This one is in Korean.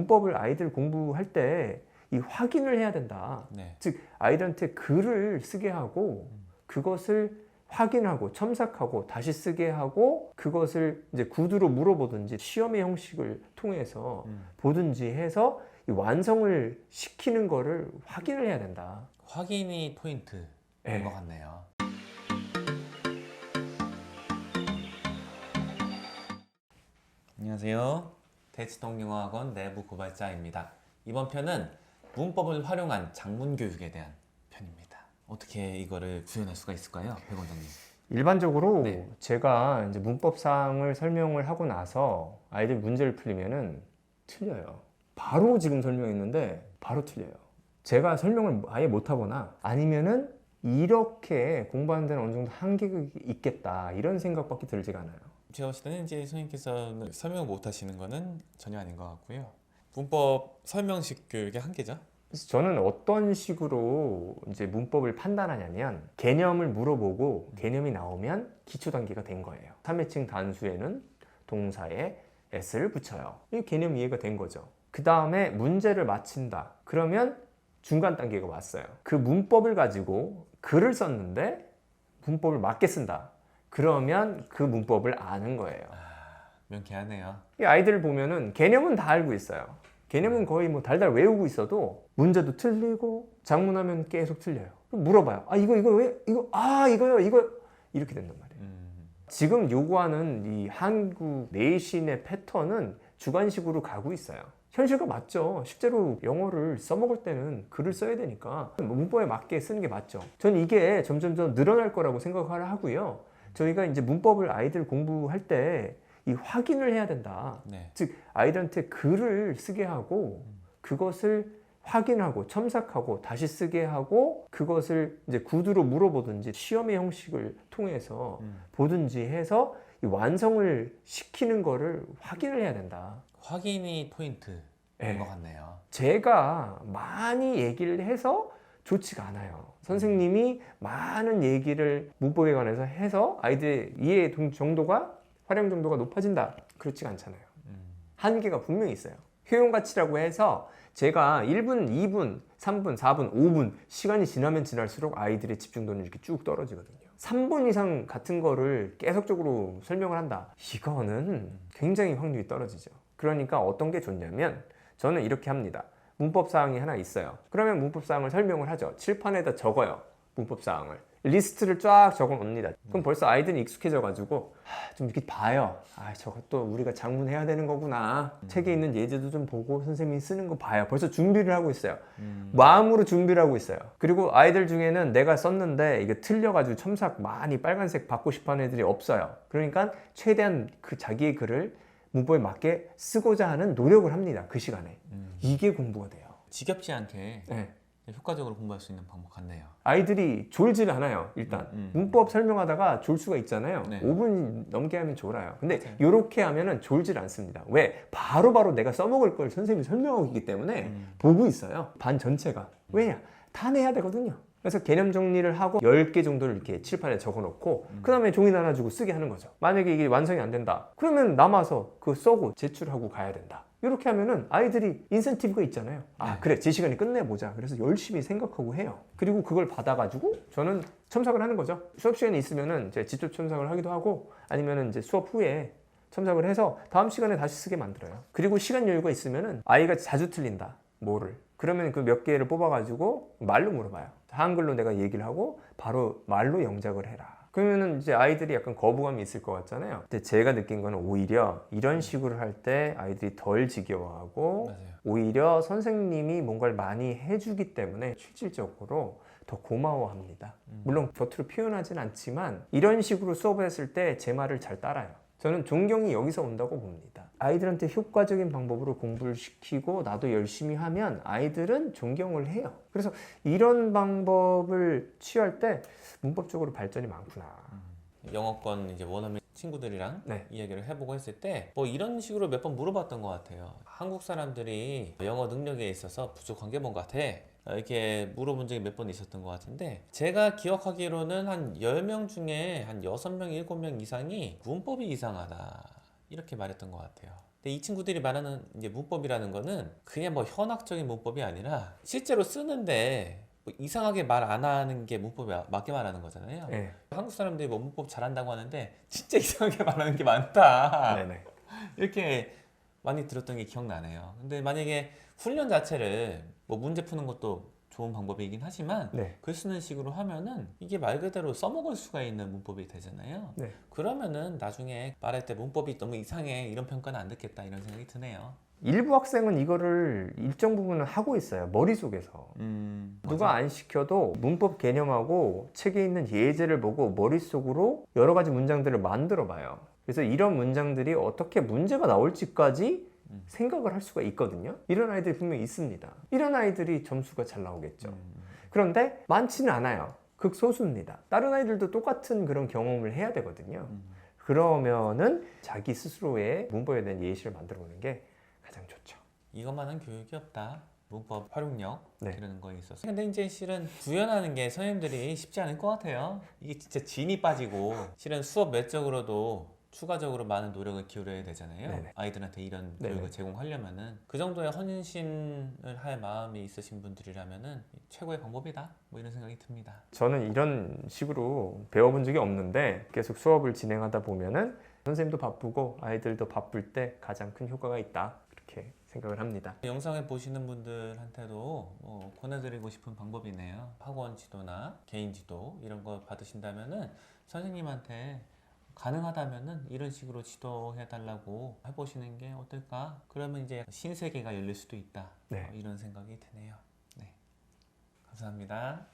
문법을 아이들 공부할 때 이 확인을 해야 된다. 네. 즉 아이들한테 글을 쓰게 하고 그것을 확인하고 첨삭하고 다시 쓰게 하고 그것을 이제 구두로 물어보든지 시험의 형식을 통해서 음. 보든지 해서 이 완성을 시키는 거를 확인을 해야 된다. 확인이 포인트인 네. 것 같네요. 안녕하세요. 대치동영어학원 내부 고발자입니다. 이번 편은 문법을 활용한 장문 교육에 대한 편입니다. 어떻게 이거를 구현할 수가 있을까요, 백 원장님? 일반적으로 네. 제가 이제 문법상을 설명을 하고 나서 아이들 문제를 풀리면은 틀려요. 바로 지금 설명했는데 바로 틀려요. 제가 설명을 아예 못하거나 아니면은 이렇게 공부하는 데는 어느 정도 한계가 있겠다 이런 생각밖에 들지가 않아요. 제가 봤을 때는 이제 선생님께서는 설명을 못 하시는 거는 전혀 아닌 것 같고요. 문법 설명식 교육의 한계죠. 저는 어떤 식으로 이제 문법을 판단하냐면 개념을 물어보고 개념이 나오면 기초 단계가 된 거예요. 3회칭 단수에는 동사에 s를 붙여요. 이 개념 이해가 된 거죠. 그 다음에 문제를 맞힌다. 그러면 중간 단계가 왔어요. 그 문법을 가지고 글을 썼는데 문법을 맞게 쓴다. 그러면 그 문법을 아는 거예요. 명쾌하네요. 이 아이들 보면은 개념은 다 알고 있어요. 개념은 거의 뭐 달달 외우고 있어도 문제도 틀리고 작문하면 계속 틀려요. 물어봐요. 아 이거 이거 왜 이거 아 이거요 이거 이렇게 된단 말이에요. 음, 지금 요구하는 이 한국 내신의 패턴은 주관식으로 가고 있어요. 현실과 맞죠. 실제로 영어를 써먹을 때는 글을 써야 되니까 문법에 맞게 쓰는 게 맞죠. 저는 이게 점점 더 늘어날 거라고 생각을 하고요. 저희가 이제 문법을 아이들 공부할 때 이 확인을 해야 된다. 네. 즉 아이들한테 글을 쓰게 하고 그것을 확인하고 첨삭하고 다시 쓰게 하고 그것을 이제 구두로 물어보든지 시험의 형식을 통해서 음. 보든지 해서 이 완성을 시키는 거를 확인을 해야 된다. 확인이 포인트인 네. 것 같네요. 제가 많이 얘기를 해서 좋지가 않아요. 선생님이 많은 얘기를 문법에 관해서 해서 아이들의 이해 동- 정도가 활용 정도가 높아진다. 그렇지가 않잖아요. 음, 한계가 분명히 있어요. 효용 가치라고 해서 제가 1분, 2분, 3분, 4분, 5분 시간이 지나면 지날수록 아이들의 집중도는 이렇게 쭉 떨어지거든요. 3분 이상 같은 거를 계속적으로 설명을 한다. 이거는 굉장히 확률이 떨어지죠. 그러니까 어떤 게 좋냐면 저는 이렇게 합니다. 문법 사항이 하나 있어요. 그러면 문법 사항을 설명을 하죠. 칠판에다 적어요. 문법 사항을. 리스트를 쫙 적어 놓습니다. 그럼 벌써 아이들이 익숙해져 가지고 좀 이렇게 봐요. 아, 저것도 우리가 장문해야 되는 거구나. 책에 있는 예제도 좀 보고 선생님이 쓰는 거 봐요. 벌써 준비를 하고 있어요. 음, 마음으로 준비를 하고 있어요. 그리고 아이들 중에는 내가 썼는데 이게 틀려가지고 첨삭 많이 빨간색 받고 싶어 하는 애들이 없어요. 그러니까 최대한 그 자기의 글을 문법에 맞게 쓰고자 하는 노력을 합니다. 그 시간에. 음. 이게 공부가 돼요. 지겹지 않게 네. 효과적으로 공부할 수 있는 방법 같네요. 아이들이 졸질 않아요. 일단 음, 음. 문법 설명하다가 졸 수가 있잖아요. 네. 5분 넘게 하면 졸아요. 근데 맞아요. 이렇게 하면은 졸질 않습니다. 왜? 바로 바로 내가 써먹을 걸 선생님이 설명하고 있기 때문에 음. 보고 있어요. 반 전체가. 왜냐? 다 내야 되거든요. 그래서 개념 정리를 하고 10개 정도를 이렇게 칠판에 적어 놓고 음. 그 다음에 종이 나눠 주고 쓰게 하는 거죠. 만약에 이게 완성이 안 된다. 그러면 남아서 그거 써고 제출하고 가야 된다. 이렇게 하면은 아이들이 인센티브가 있잖아요. 아, 네. 그래. 제 시간에 끝내보자. 그래서 열심히 생각하고 해요. 그리고 그걸 받아가지고 저는 첨삭을 하는 거죠. 수업 시간에 있으면은 이제 직접 첨삭을 하기도 하고 아니면은 이제 수업 후에 첨삭을 해서 다음 시간에 다시 쓰게 만들어요. 그리고 시간 여유가 있으면은 아이가 자주 틀린다. 뭐를. 그러면 그 몇 개를 뽑아가지고 말로 물어봐요. 한글로 내가 얘기를 하고 바로 말로 영작을 해라. 그러면은 이제 아이들이 약간 거부감이 있을 것 같잖아요. 근데 제가 느낀 거는 오히려 이런 식으로 할 때 아이들이 덜 지겨워하고 맞아요. 오히려 선생님이 뭔가를 많이 해주기 때문에 실질적으로 더 고마워합니다. 음. 물론 겉으로 표현하진 않지만 이런 식으로 수업을 했을 때 제 말을 잘 따라요. 저는 존경이 여기서 온다고 봅니다. 아이들한테 효과적인 방법으로 공부를 시키고 나도 열심히 하면 아이들은 존경을 해요. 그래서 이런 방법을 취할 때 문법적으로 발전이 많구나. 영어권 이제 원어민 친구들이랑 네. 이야기를 해보고 했을 때 뭐 이런 식으로 몇 번 물어봤던 것 같아요. 한국 사람들이 영어 능력에 있어서 부족한 게 뭔가 같아. 어, 이렇게 물어본 적이 몇 번 있었던 것 같은데 제가 기억하기로는 한 10명 중에 한 6명, 7명 이상이 문법이 이상하다 이렇게 말했던 것 같아요. 근데 이 친구들이 말하는 이제 문법이라는 거는 그냥 뭐 현학적인 문법이 아니라 실제로 쓰는데 뭐 이상하게 말 안 하는 게 문법이 맞게 말하는 거잖아요. 네. 한국 사람들이 뭐 문법 잘한다고 하는데 진짜 이상하게 말하는 게 많다. 네네. 이렇게 많이 들었던 게 기억나네요. 근데 만약에 훈련 자체를 뭐 문제 푸는 것도 좋은 방법이긴 하지만 네. 글 쓰는 식으로 하면은 이게 말 그대로 써먹을 수가 있는 문법이 되잖아요. 네. 그러면은 나중에 말할 때 문법이 너무 이상해 이런 평가는 안 듣겠다 이런 생각이 드네요. 일부 학생은 이거를 일정 부분은 하고 있어요. 머릿속에서. 음, 누가 안 시켜도 문법 개념하고 책에 있는 예제를 보고 머릿속으로 여러 가지 문장들을 만들어 봐요. 그래서 이런 문장들이 어떻게 문제가 나올지까지 음. 생각을 할 수가 있거든요. 이런 아이들이 분명히 있습니다. 이런 아이들이 점수가 잘 나오겠죠. 음, 그런데 많지는 않아요. 극소수입니다. 다른 아이들도 똑같은 그런 경험을 해야 되거든요. 음. 그러면은 자기 스스로의 문법에 대한 예시를 만들어 보는 게 가장 좋죠. 이것만한 교육이 없다. 문법 활용력 네. 기르는 거에 있어서. 근데 이제 실은 구현하는 게 선생님들이 쉽지 않을 것 같아요. 이게 진짜 진이 빠지고 실은 수업 외적으로도 추가적으로 많은 노력을 기울여야 되잖아요. 네네. 아이들한테 이런 네네. 교육을 제공하려면은 그 정도의 헌신을 할 마음이 있으신 분들이라면은 최고의 방법이다. 뭐 이런 생각이 듭니다. 저는 이런 식으로 배워본 적이 없는데 계속 수업을 진행하다 보면은 선생님도 바쁘고 아이들도 바쁠 때 가장 큰 효과가 있다. 그렇게 생각을 합니다. 영상을 보시는 분들한테도 뭐 권해드리고 싶은 방법이네요. 학원 지도나 개인 지도 이런 거 받으신다면은 선생님한테 가능하다면은 이런 식으로 지도해 달라고 해보시는 게 어떨까? 그러면 이제 신세계가 열릴 수도 있다. 네. 어, 이런 생각이 드네요. 네. 감사합니다.